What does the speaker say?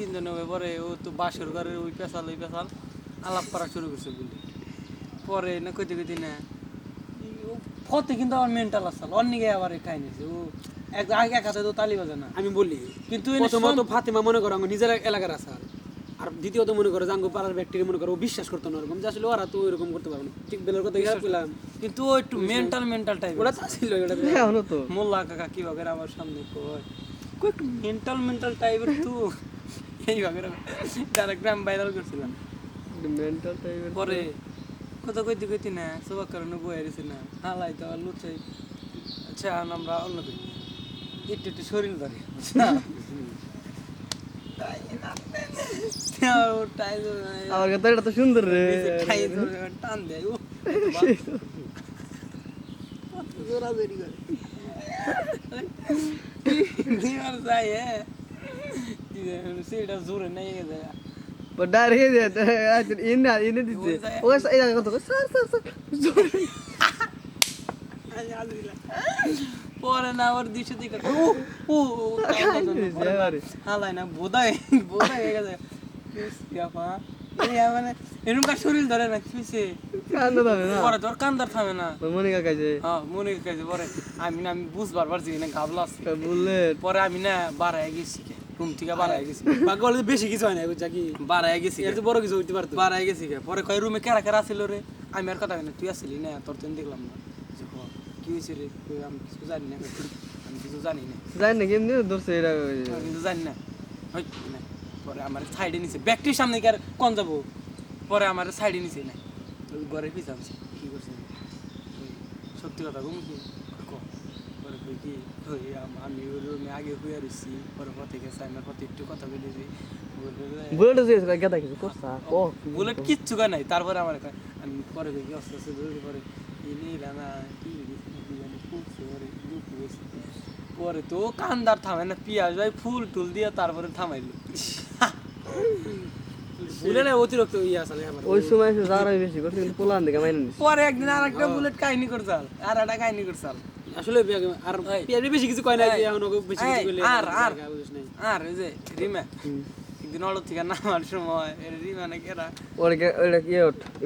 তিনজনে হয়ে পরে ও তো বাসর ঘরের ওই পেশাল ওই পেশাল আলাপ করা শুরু করছে বলে পরে না কইতে কইতে না ও ফতে কিন্তু আমার মেন্টাল আসাল। অন্যকে আবার খাই নিছে। ও এক আগে এক হাতে তো তালি বাজে না। আমি বলি কিন্তু প্রথমত ফাতিমা মনে করো আমার নিজের এলাকার আসার আর দ্বিতীয়ত মনে করো জাঙ্গো পাড়ার ব্যক্তিকে মনে করো বিশ্বাস করতো না ওরকম। যে আসলে ওরা তো এরকম করতে পারবে না। ঠিক বেলের কথা হিসাব কিন্তু ও একটু মেন্টাল মেন্টাল টাইপ ওটা তো ছিল ওটা তো। মোল্লা কাকা কি ভাবে আমার সামনে কয়? কই একটু মেন্টাল মেন্টাল টাইপের তো। এই ভাবে ডাইরেক্ট আমি ভাইরাল করছিলাম মেন্টাল টাইপের পরে কত কইতে কইতে না সবার কারণে বয়ে রয়েছে না। হালাই তো আর লুচাই আচ্ছা আমরা অন্য দিন। একটু একটু শরীর ধরে। আমার কথা এটা তো সুন্দর রে। টান দেয়। ও জোরাজোরি করে। দিবার যাই হ্যাঁ। সেটা জোরে নাই গেছে ডার হে দে আচ্ছা ইন ইন দিতে ও এই জায়গা কত স্যার স্যার স্যার পরে না আবার দিশে দিকে ও ও হালাই না হয়ে গেছে মানে এরকম কার শরীর ধরে না কিসে কান্দ দাবে না পরে তোর কান্দার থামে না মনে হ্যাঁ মনে কাছে পরে আমি না আমি বুঝবার পারছি না গাবলা আছে পরে আমি না বাড়ায় গেছি রুম থেকে বাড়ায় গেছি। ভাগ্য হলে বেশি কিছু হয় না বুঝছা কি? বাড়ায় গেছি এর তো বড় কিছু হইতে পারতো। বাড়ায় গেছি। পরে কয় রুমে কেরা কেরা ছিল রে? আমি আর কথা না তুই আসলি না? তোর তো দেখলাম না। কি হয়েছে রে? আমি কিছু জানি না আমি কিছু জানি না। জানি না কেমনি ধরছে এটা আমি কিন্তু জানি না। হই, না। পরে আমার সাইডে নিছে। ব্যাগটির সামনে কি আর কোন যাব? পরে আমার সাইডে নিছে না। ওই ঘরে পিছামছে কি করছে? সত্যি কথা ঘুম কি? ক। পরে কই কি আমি রুমে আগে হয়ে পরে পথে গেছে আমার পথে একটু কথা বলেছি বুলেট গেদা কিছু করছা? ও বুলেট কিচ্ছু নাই তারপরে আমার আমি পরে দেখি আস্তে আস্তে দৌড়ে পরে। ইনি রানা কি জানি দুঃখ হয়েছে পরে তো কান্দার থামে না পিয়াজ ভাই ফুল টুল দিয়ে তারপরে থামাইলো। অতিরিক্ত ইয়ে আসলে ওই সময় বেশি করছে কিন্তু পোলান দিকে মাইনে পরে একদিন আর একটা বুলেট কাহিনী করছাল আর একটা কাহিনী করছাল আসলে আর এই। বেশি কিছু কয় না যে এখন ওকে বেশি কিছু কইলে আর, আর। নাই। আর এই যে রিমা। একদিন অলো থেকে নামার সময় রিমা নাকি এরা ওর ওটা কি